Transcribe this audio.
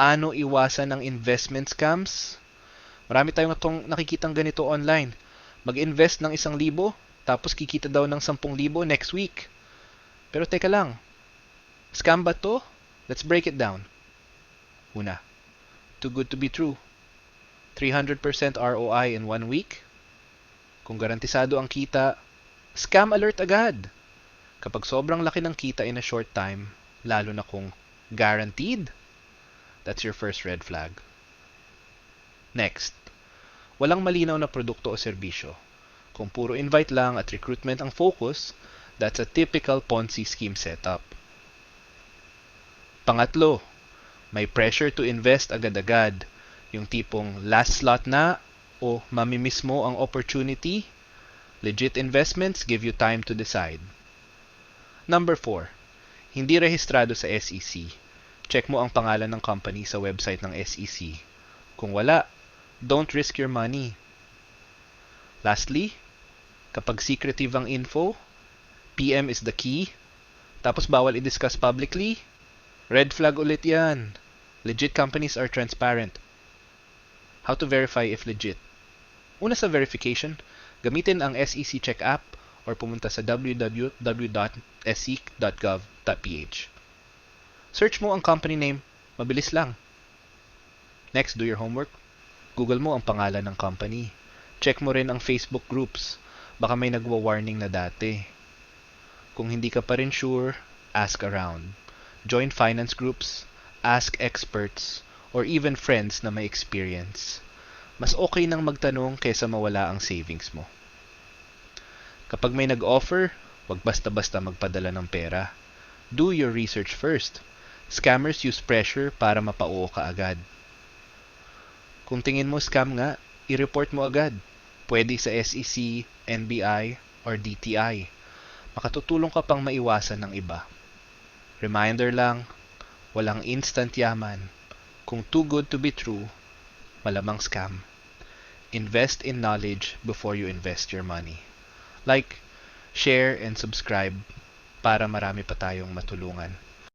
paano iwasan ng investment scams. Marami tayong itong nakikitang ganito online. Mag-invest ng isang libo, tapos kikita daw ng sampung libo next week. Pero teka lang, scam ba to? Let's break it down. Una, too good to be true. 300% ROI in one week. Kung garantisado ang kita, scam alert agad. Kapag sobrang laki ng kita in a short time, lalo na kung guaranteed, that's your first red flag. Next, walang malinaw na produkto o serbisyo. Kung puro invite lang at recruitment ang focus, that's a typical Ponzi scheme setup. Pangatlo, may pressure to invest agad-agad. Yung tipong last slot na o mamimiss mo ang opportunity. Legit investments give you time to decide. Number 4. Hindi rehistrado sa SEC. Check mo ang pangalan ng company sa website ng SEC. Kung wala, don't risk your money. Lastly, kapag secretive ang info, PM is the key, tapos bawal i-discuss publicly, red flag ulit yan. Legit companies are transparent. How to verify if legit? Una sa verification, gamitin ang SEC Check app or pumunta sa www.sec.gov.ph. Search mo ang company name, mabilis lang. Next, do your homework. Google mo ang pangalan ng company. Check mo rin ang Facebook groups. Baka may nagwa-warning na dati. Kung hindi ka pa rin sure, ask around. Join finance groups, ask experts, or even friends na may experience. Mas okay nang magtanong kaysa mawala ang savings mo. Kapag may nag-offer, wag basta-basta magpadala ng pera. Do your research first. Scammers use pressure para mapauo ka agad. Kung tingin mo scam nga, i-report mo agad. Pwede sa SEC, NBI, or DTI. Makatutulong ka pang maiwasan ng iba. Reminder lang, walang instant yaman. Kung too good to be true, malamang scam. Invest in knowledge before you invest your money. Like, share, and subscribe para marami pa tayong matulungan.